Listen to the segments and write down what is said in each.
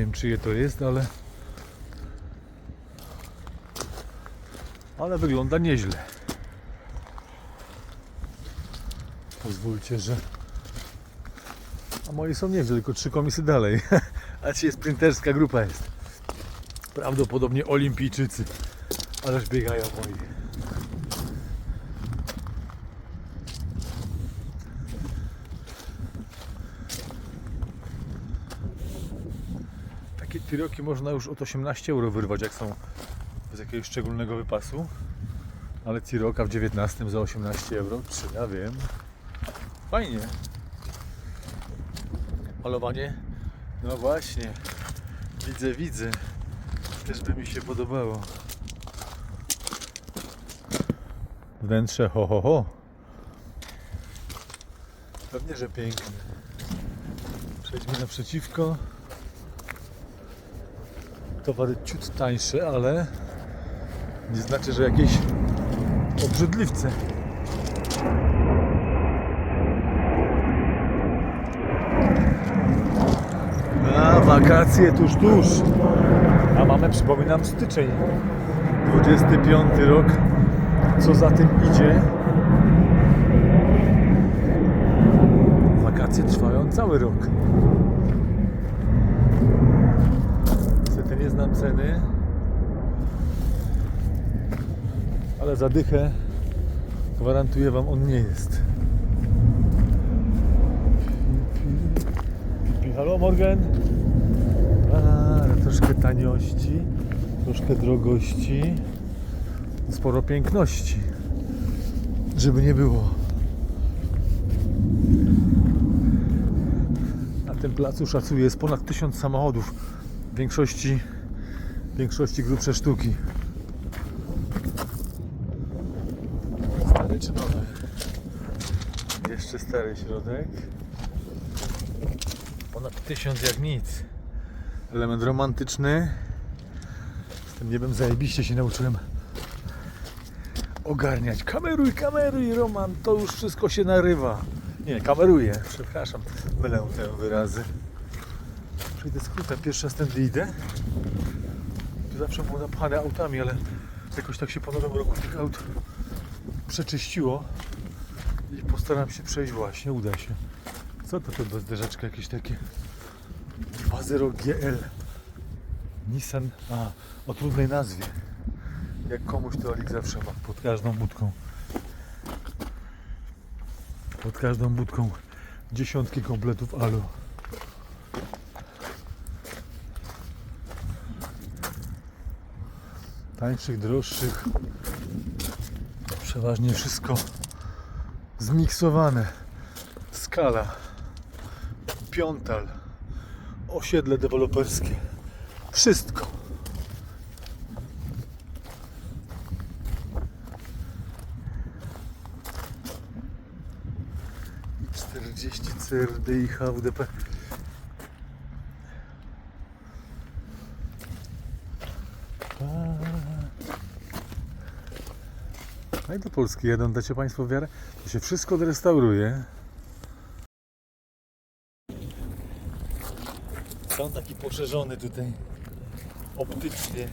wiem czyje to jest, ale ale wygląda nieźle. Pozwólcie, że a moje są nieźle, tylko trzy komisy dalej. A dzisiaj sprinterska grupa jest. Prawdopodobnie olimpijczycy. Ależ biegają moi. Takie tyroki można już od 18 euro wyrwać, jak są z jakiegoś szczególnego wypasu. Ale tiroka w 19 za 18 euro, czy ja wiem. Fajnie. Malowanie? No właśnie. Widzę, widzę. Też by mi się podobało. Wnętrze ho ho ho. Pewnie, że piękne. Przejdźmy naprzeciwko. Towary ciut tańsze, ale nie znaczy, że jakieś obrzydliwce. A wakacje tuż, tuż. A mamy, przypominam, styczeń. 25 rok. Co za tym idzie? Wakacje trwają cały rok. Nie znam ceny. Ale zadychę gwarantuję Wam on nie jest. Halo Morgan? A, troszkę taniości, troszkę drogości, sporo piękności. Żeby nie było. Na tym placu szacuję jest ponad tysiąc samochodów. Większości, większości grubsze sztuki. Stary czy nowy? Jeszcze stary środek. Ponad tysiąc jak nic. Element romantyczny. Z tym niebem zajebiście się nauczyłem ogarniać. Kameruj, kameruj, Roman, to już wszystko się narywa. Nie, kameruję, przepraszam, mylę te wyrazy. Przejdę skrótem, pierwszy raz tędy idę. Tu zawsze było napchane autami, ale jakoś tak się po nowym roku tych aut przeczyściło. I postaram się przejść właśnie, uda się. Co to to bezderzeczka jakieś takie? 2.0 GL Nissan, a o trudnej nazwie. Jak komuś to Alik zawsze ma pod każdą budką. Pod każdą budką dziesiątki kompletów alu. Tańszych, droższych. Przeważnie wszystko zmiksowane. Skala. Piątal. Osiedle deweloperskie. Wszystko. I 40 CRD i HWDP. No i do Polski jadą, dacie Państwo wiarę? To się wszystko odrestauruje. Są taki poszerzony tutaj optycznie.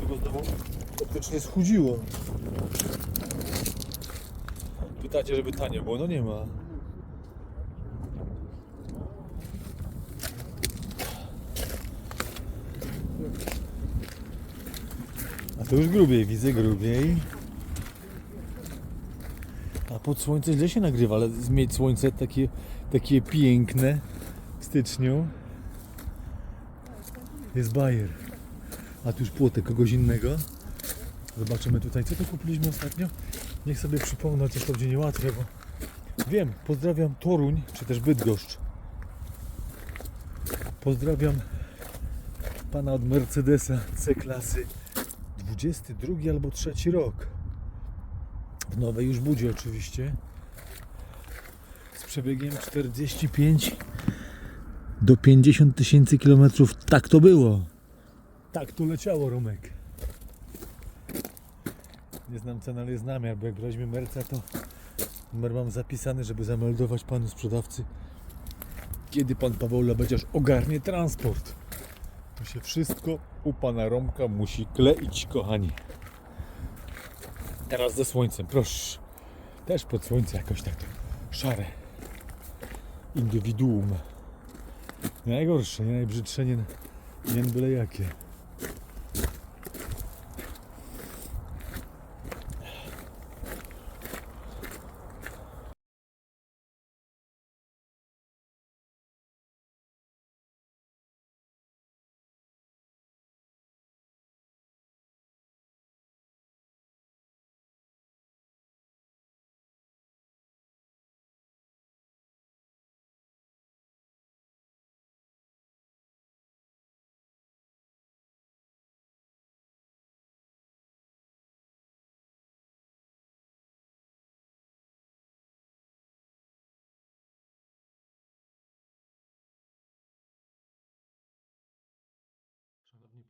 Tylko znowu optycznie schudziło. Pytacie, żeby tanie było? No nie ma. A to już grubiej, widzę grubiej. A pod słońce źle się nagrywa, ale mieć słońce takie, takie piękne w styczniu jest bajer. A tu już płotek kogoś innego. Zobaczymy tutaj, co to kupiliśmy ostatnio. Niech sobie przypomnę, chociaż to będzie niełatwe, bo wiem, pozdrawiam Toruń, czy też Bydgoszcz. Pozdrawiam pana od Mercedesa C-klasy 22 albo 3 rok. W nowej już budzie oczywiście. Z przebiegiem 45 do 50 tysięcy kilometrów. Tak to było. Tak to leciało, Romek. Nie znam ceny, ale jest namiar, bo jak weźmie Merca, to numer mam zapisany, żeby zameldować panu sprzedawcy Kiedy pan Paweł Lebeciarz ogarnie transport? To się wszystko u pana Romka musi kleić, kochani. Teraz ze słońcem, proszę. Też pod słońce jakoś tak to szare. Indywiduum. Najgorsze, nie najbrzydsze, nie, nie byle jakie.